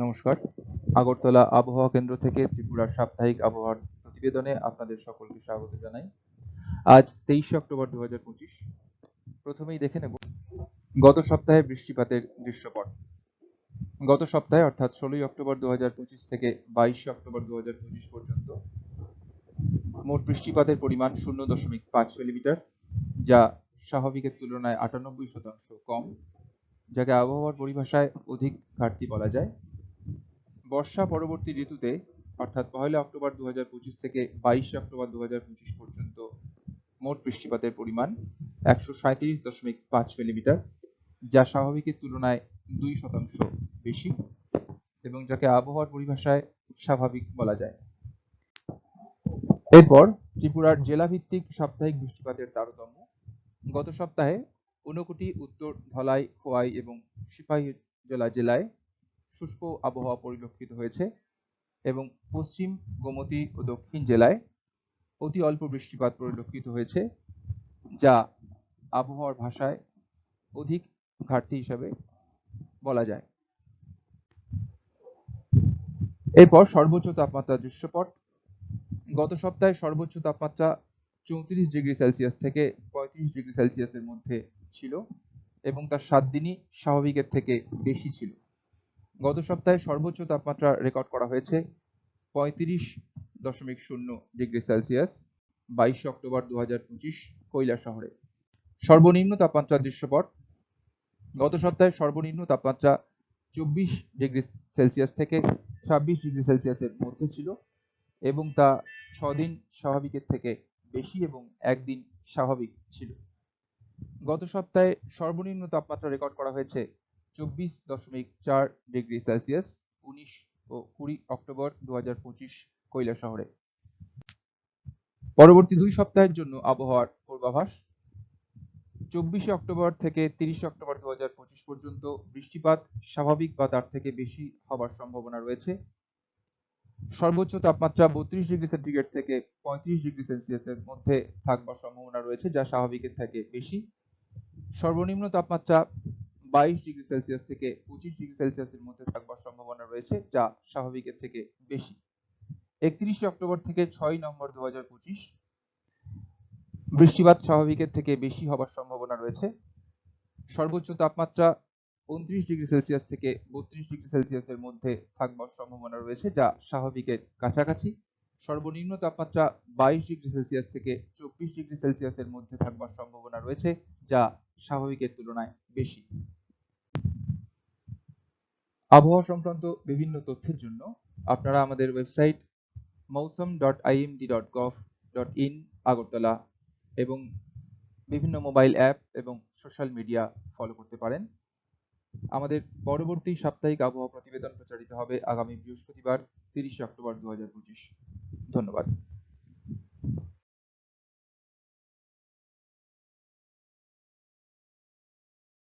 নমস্কার। আগরতলা আবহাওয়া কেন্দ্র থেকে ত্রিপুরার সাপ্তাহিক আবহাওয়ার প্রতিবেদনে আপনাদের সকলকে স্বাগত জানাই। আজ তেইশে অক্টোবর দু হাজার পঁচিশ। প্রথমেই দেখে নেব গত সপ্তাহে বৃষ্টিপাতের দৃশ্যপট। গত সপ্তাহে, অর্থাৎ ষোলোই অক্টোবর দু হাজার পঁচিশ থেকে বাইশে অক্টোবর দু হাজার পঁচিশ পর্যন্ত, মোট বৃষ্টিপাতের পরিমাণ শূন্য দশমিক পাঁচ মিলিমিটার, যা স্বাভাবিকের তুলনায় আটানব্বই শতাংশ কম, যাকে আবহাওয়ার পরিভাষায় অধিক ঘাটতি বলা যায়। বর্ষা পরবর্তী ঋতুতে, অর্থাৎ পহেলা অক্টোবর দু হাজার পঁচিশ থেকে বাইশে অক্টোবর দু হাজার পঁচিশ পর্যন্ত মোট বৃষ্টিপাতের পরিমাণ একশো সাঁত্রিশ দশমিক পাঁচ মিলিমিটার, যা স্বাভাবিকের তুলনায় দুই শতাংশ বেশি এবং যাকে আবহাওয়ার পরিভাষায় স্বাভাবিক বলা যায়। এরপর ত্রিপুরার জেলাভিত্তিক সাপ্তাহিক বৃষ্টিপাতের তারতম্য। গত সপ্তাহে ঊনকোটি উত্তর ধলাই, খোয়াই এবং সিপাহীজলা জেলায় শুষ্ক আবহাওয়া পরিলক্ষিত হয়েছে এবং পশ্চিম গোমতী ও দক্ষিণ জেলায় অতি অল্প বৃষ্টিপাত পরিলক্ষিত হয়েছে, যা আবহাওয়ার ভাষায় অধিক ঘাটতি হিসাবে বলা যায়। এরপর সর্বোচ্চ তাপমাত্রা দৃশ্যপট। গত সপ্তাহে সর্বোচ্চ তাপমাত্রা চৌত্রিশ ডিগ্রি সেলসিয়াস থেকে পঁয়ত্রিশ ডিগ্রি সেলসিয়াসের মধ্যে ছিল এবং তার সাত দিনই স্বাভাবিকের থেকে বেশি ছিল। গত সপ্তাহে সর্বোচ্চ তাপমাত্রা রেকর্ড করা হয়েছে পঁয়ত্রিশ দশমিক শূন্য ডিগ্রি সেলসিয়াস, বাইশে অক্টোবর দু হাজার পঁচিশ কৈলা শহরে। সর্বনিম্ন তাপমাত্রা দৃশ্যপট, গত সপ্তাহে সর্বনিম্ন তাপমাত্রা চব্বিশ ডিগ্রি সেলসিয়াস থেকে ছাব্বিশ ডিগ্রি সেলসিয়াসের মধ্যে ছিল এবং তা ছদিন স্বাভাবিকের থেকে বেশি এবং একদিন স্বাভাবিক ছিল। গত সপ্তাহে সর্বনিম্ন তাপমাত্রা রেকর্ড করা হয়েছে চব্বিশ দশমিক চার ডিগ্রি সেলসিয়াস, উনিশ ও কুড়ি অক্টোবর দু পঁচিশ কৈলা শহরে। পরবর্তী দুই সপ্তাহের জন্য আবহাওয়ার পূর্বাভাস, চব্বিশে অক্টোবর থেকে তিরিশে অক্টোবর দু হাজার পঁচিশ পর্যন্ত বৃষ্টিপাত স্বাভাবিক বা তার থেকে বেশি হবার সম্ভাবনা রয়েছে। সর্বোচ্চ তাপমাত্রা বত্রিশ ডিগ্রি সেন্টিগ্রেড থেকে পঁয়ত্রিশ ডিগ্রি সেলসিয়াসের মধ্যে থাকবার সম্ভাবনা রয়েছে, যা স্বাভাবিকের থেকে বেশি। সর্বনিম্ন তাপমাত্রা বাইশ ডিগ্রি সেলসিয়াস থেকে পঁচিশ ডিগ্রি সেলসিয়াসের মধ্যে থাকবার সম্ভাবনা রয়েছে, যা স্বাভাবিকের থেকে বেশি। একত্রিশে অক্টোবর থেকে ছয় নভেম্বর দু হাজার পঁচিশ, বৃষ্টিপাত স্বাভাবিকের থেকে বেশি হবার সম্ভাবনা রয়েছে। সর্বোচ্চ তাপমাত্রা উনত্রিশ ডিগ্রি সেলসিয়াস থেকে বত্রিশ ডিগ্রি সেলসিয়াসের মধ্যে থাকবার সম্ভাবনা রয়েছে, যা স্বাভাবিকের কাছাকাছি। সর্বনিম্ন তাপমাত্রা বাইশ ডিগ্রি সেলসিয়াস থেকে চব্বিশ ডিগ্রি সেলসিয়াসের মধ্যে থাকবার সম্ভাবনা রয়েছে, যা স্বাভাবিকের তুলনায় বেশি। আবহাওয়া সংক্রান্ত বিভিন্ন তথ্যের জন্য আপনারা আমাদের website mausam dot IMD dot gov dot in Agartala এবং বিভিন্ন মোবাইল অ্যাপ এবং সোশ্যাল মিডিয়া ফলো করতে পারেন। আমাদের পরবর্তী সাপ্তাহিক আবহাওয়া প্রতিবেদন প্রচারিত হবে আগামী বৃহস্পতিবার, তিরিশে অক্টোবর দু হাজার পঁচিশ। ধন্যবাদ।